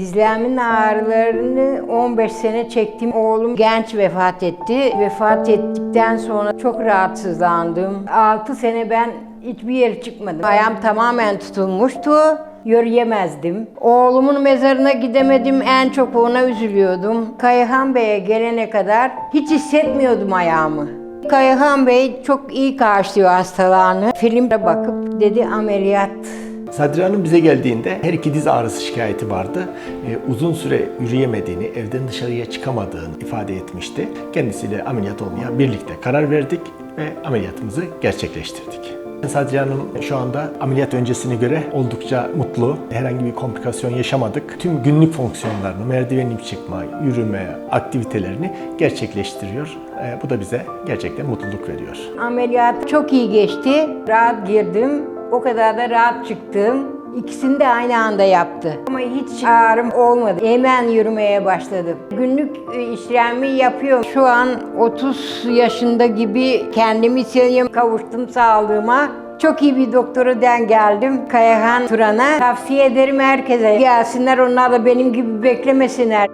Dizlerimin ağrılarını 15 sene çektim. Oğlum genç vefat etti. Vefat ettikten sonra çok rahatsızlandım. 6 sene ben hiçbir yere çıkmadım. Ayağım tamamen tutulmuştu. Yürüyemezdim. Oğlumun mezarına gidemedim. En çok ona üzülüyordum. Kayhan Bey'e gelene kadar hiç hissetmiyordum ayağımı. Kayhan Bey çok iyi karşılıyor hastalarını. Filmde bakıp dedi ameliyat. Sadri Hanım bize geldiğinde her iki diz ağrısı şikayeti vardı. Ee, uzun süre yürüyemediğini, evden dışarıya çıkamadığını ifade etmişti. Kendisiyle ameliyat olmaya birlikte karar verdik ve ameliyatımızı gerçekleştirdik. Sadri Hanım şu anda ameliyat öncesine göre oldukça mutlu. Herhangi bir komplikasyon yaşamadık. Tüm günlük fonksiyonlarını, merdivenlik çıkma, yürüme, aktivitelerini gerçekleştiriyor. Ee, bu da bize gerçekten mutluluk veriyor. Ameliyat çok iyi geçti. Rahat girdim. O kadar da rahat çıktım. İkisini de aynı anda yaptı. Ama hiç ağrım olmadı. Hemen yürümeye başladım. Günlük e, işlemimi yapıyorum. Şu an 30 yaşında gibi kendimi hissediyorum. Kavuştum sağlığıma. Çok iyi bir doktora den geldim. Kayahan Turan'a. Tavsiye ederim herkese. Gelsinler onlar da benim gibi beklemesinler.